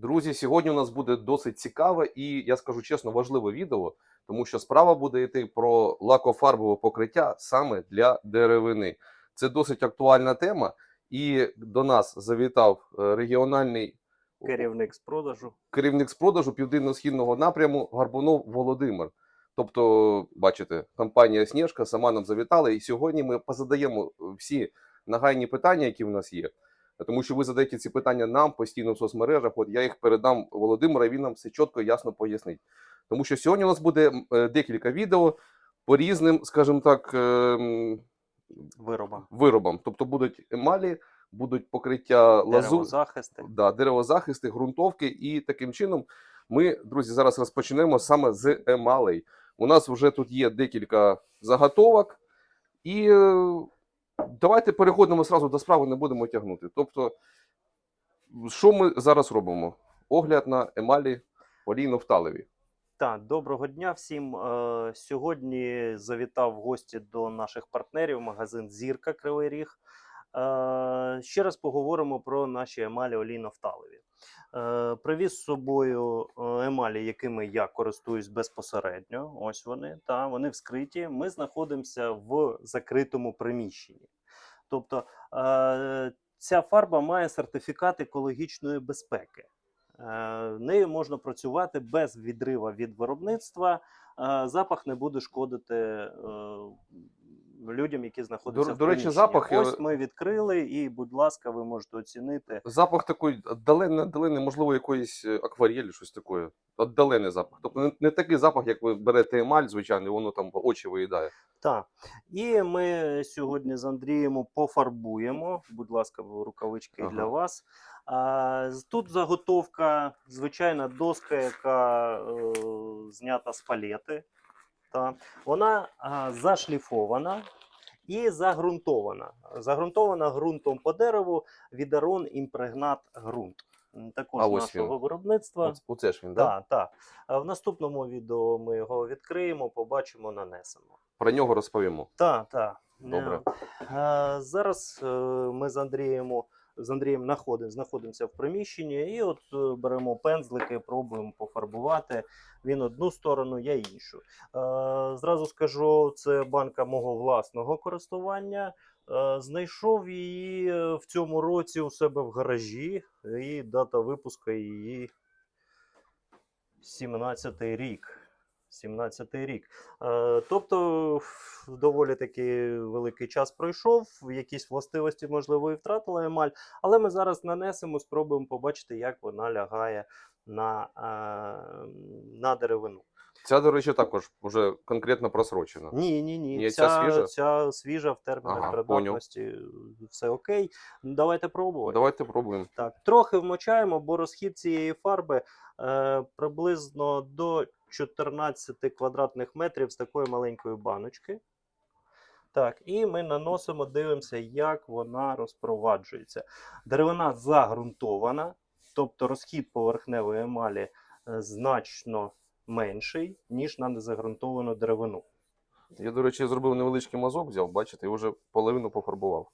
Друзі, сьогодні у нас буде досить цікаве і, я скажу чесно, важливе відео, тому що справа буде йти про лакофарбове покриття саме для деревини. Це досить актуальна тема, і до нас завітав е, регіональний керівник з продажу. керівник з продажу південно-східного напряму Гарбунов Володимир. Тобто, бачите, компанія Снежка сама нам завітала, і сьогодні ми позадаємо всі нагайні питання, які в нас є. Тому що ви задаєте ці питання нам постійно в соцмережах. От я їх передам Володимиру, і він нам все чітко і ясно пояснить. Тому що сьогодні у нас буде е, декілька відео по різним, скажімо так, ем, Вироба. виробам. Тобто будуть емалі, будуть покриття лазу, захисти. да, деревозахисти, ґрунтовки. І таким чином ми, друзі, зараз розпочнемо саме з емалей. У нас вже тут є декілька заготовок, і е, давайте переходимо зразу до справи, не будемо тягнути. Тобто, що ми зараз робимо? Огляд на емалі олійно-вталеві. Так, доброго дня всім. Е, Сьогодні завітав в гості до наших партнерів магазин Зірка Кривий Ріг. Е, Ще раз поговоримо про наші емалі олійно-фталеві. Е, Привіз з собою е, емалі, якими я користуюсь безпосередньо. Ось вони, та вони вскриті. Ми знаходимося в закритому приміщенні. Тобто е, ця фарба має сертифікат екологічної безпеки. Нею можна працювати без відрива від виробництва. Запах не буде шкодити людям, які знаходяться До- в до речі, приміщенні. запах, Ось ми відкрили, і, будь ласка, ви можете оцінити. Запах такий віддалений, віддалений, можливо, якоїсь е, акварелі, щось таке. Віддалений запах. Тобто не, не такий запах, як ви берете емаль, звичайно, і воно там очі виїдає. Так. І ми сьогодні з Андрієм пофарбуємо. Будь ласка, рукавички Ага. для вас. А, з- тут заготовка, звичайна доска, яка е, знята з палети. Та. Вона а, зашліфована і загрунтована. Загрунтована ґрунтом по дереву Відарон імпрегнат ґрунт. Також А ось нашого він. виробництва. Оце, оце ж він, да? Так, так. В наступному відео ми його відкриємо, побачимо, нанесемо. Про нього розповімо. Так, так. Добре. Е, Зараз е, ми з Андрієм, з Андрієм знаходимо, знаходимося в приміщенні, і от е, беремо пензлики, пробуємо пофарбувати. Він одну сторону, я іншу. Е, Зразу скажу, це банка мого власного користування. Е, Знайшов її е, в цьому році у себе в гаражі, і дата випуску її 17-й рік. 17-й рік. Е, тобто, доволі таки великий час пройшов, якісь властивості, можливо, і втратила емаль, але ми зараз нанесемо, спробуємо побачити, як вона лягає на, е, на деревину. Ця, до речі, також вже конкретно просрочена. Ні, ні, ні. Ні, ця ця, свіжа? ця свіжа в термінах Ага, придатності. Все окей. Давайте пробувати. Давайте пробуємо. Так, трохи вмочаємо, бо розхід цієї фарби е, приблизно до 14 квадратних метрів з такої маленької баночки. Так, і ми наносимо, дивимося, як вона розпроваджується. Деревина загрунтована, тобто розхід поверхневої емалі е, значно менший, ніж на незагрунтовану деревину. Я, до речі, зробив невеличкий мазок, взяв, бачите, і вже половину пофарбував.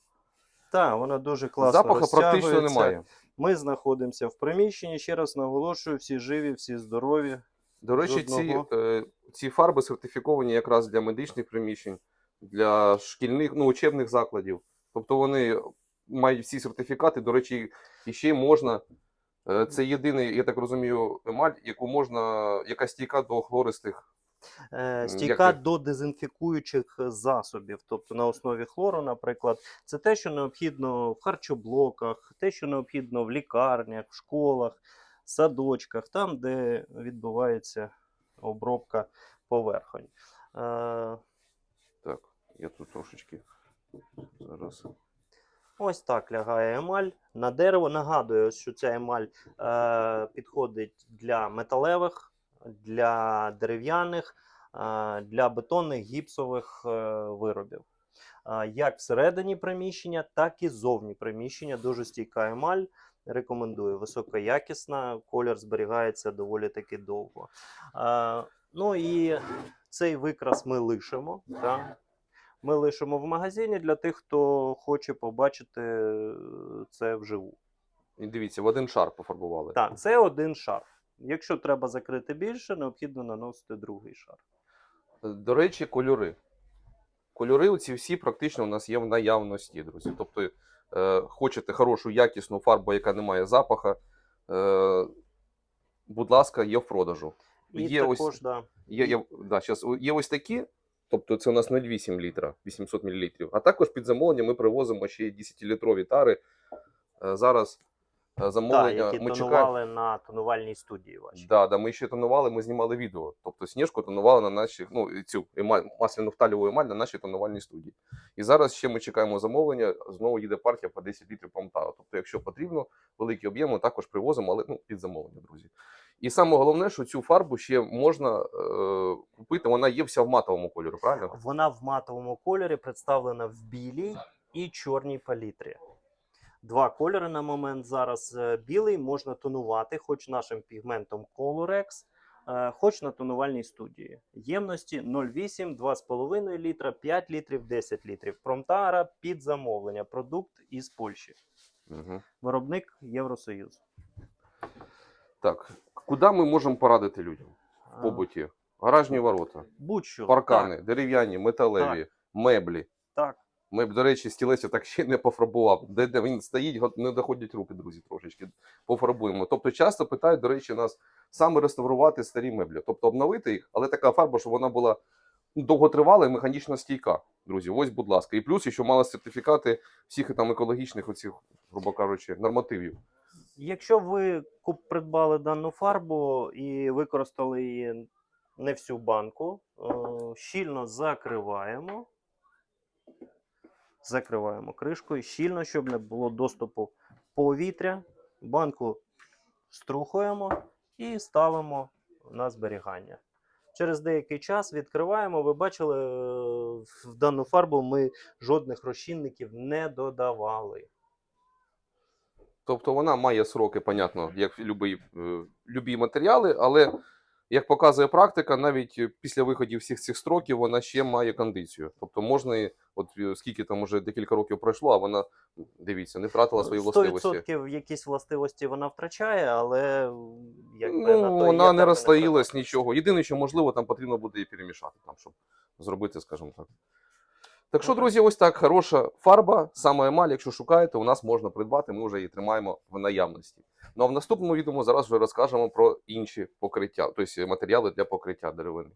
Так, вона дуже класно Запаху практично немає. Ми знаходимося в приміщенні. Ще раз наголошую, всі живі, всі здорові. До речі, ці, е, ці фарби сертифіковані якраз для медичних приміщень, для шкільних, ну, учебних закладів. Тобто вони мають всі сертифікати. До речі, і ще можна. е, Це єдиний, я так розумію, емаль, яку можна, яка стійка до хлористих. Е, стійка як до дезінфікуючих засобів, тобто на основі хлору, наприклад, це те, що необхідно в харчоблоках, те, що необхідно в лікарнях, в школах, садочках, там, де відбувається обробка поверхонь. Е, Так, я тут трошечки зараз. Ось так лягає емаль на дерево. Нагадую, що ця емаль е, підходить для металевих, для дерев'яних, е, для бетонних гіпсових е, виробів. Е, як всередині приміщення, так і зовні приміщення. Дуже стійка емаль. Рекомендую. Високоякісна, колір зберігається доволі таки довго. Е, ну і цей викрас ми лишимо. Так? Ми лишимо в магазині для тих, хто хоче побачити е, це вживу. І дивіться, в один шар пофарбували. Так, це один шар. Якщо треба закрити більше, необхідно наносити другий шар. До речі, кольори. Кольори оці всі практично у нас є в наявності, друзі. Тобто, е, хочете хорошу, якісну фарбу, яка не має запаха, е, будь ласка, є в продажу. І Є ось- да, Є, є, да, щас, є ось такі, тобто це у нас 0,8 літра, 800 мл. А також під замовлення ми привозимо ще 10-літрові тари. Е, Зараз е, да, які ми чекаємо. тонували на тонувальній студії вашій. Да, да, ми ще тонували, ми знімали відео. Тобто сніжку тонували на нашій, ну, цю емаль, масляну фталіву емаль на нашій тонувальній студії. І зараз ще ми чекаємо замовлення, знову їде партія по 10 літрів Памтау. Тобто, якщо потрібно, великі об'єми також привозимо, але ну, під замовлення, друзі. І саме головне, що цю фарбу ще можна е, купити, вона є вся в матовому кольорі, правильно? Вона в матовому кольорі представлена в білій і чорній палітрі. Два кольори на момент зараз. Е, Білий можна тонувати хоч нашим пігментом Colorex, е, хоч на тонувальній студії. Ємності 0,8, 2,5 літра, 5 літрів, 10 літрів. Промтара під замовлення. Продукт із Польщі. Угу. Виробник Євросоюз. Так, куди ми можемо порадити людям в Е, побуті? Гаражні ворота, Будь-що. паркани, дерев'яні, металеві, меблі. Так, Ми до речі, стілець так ще не пофарбував. Де, де він стоїть, не доходять руки, друзі, трошечки. Пофарбуємо. Тобто часто питають, до речі, нас саме реставрувати старі меблі, тобто обновити їх, але така фарба, щоб вона була довготривала і механічно стійка. Друзі, ось, будь ласка. І плюс ще мала сертифікати всіх там екологічних, оцих, грубо кажучи, нормативів. Якщо ви придбали дану фарбу і використали її не всю банку, е, щільно закриваємо. Закриваємо кришкою щільно, щоб не було доступу повітря. Банку струхуємо і ставимо на зберігання. Через деякий час відкриваємо. Ви бачили, е, в дану фарбу ми жодних розчинників не додавали. Тобто вона має сроки, понятно, як любі, е, любі матеріали, але як показує практика, навіть після виходів всіх цих строків вона ще має кондицію. Тобто можна, от е, скільки там уже декілька років пройшло, а вона, дивіться, не втратила свої властивості. 100% якісь властивості вона втрачає, але якби Ну, на то вона не терміни нічого. Єдине, що можливо, там потрібно буде її перемішати, там, щоб зробити, скажімо так. Так що, друзі, ось так хороша фарба, саме емаль, якщо шукаєте, у нас можна придбати, ми вже її тримаємо в наявності. Ну а в наступному відео зараз вже розкажемо про інші покриття, тобто матеріали для покриття деревини.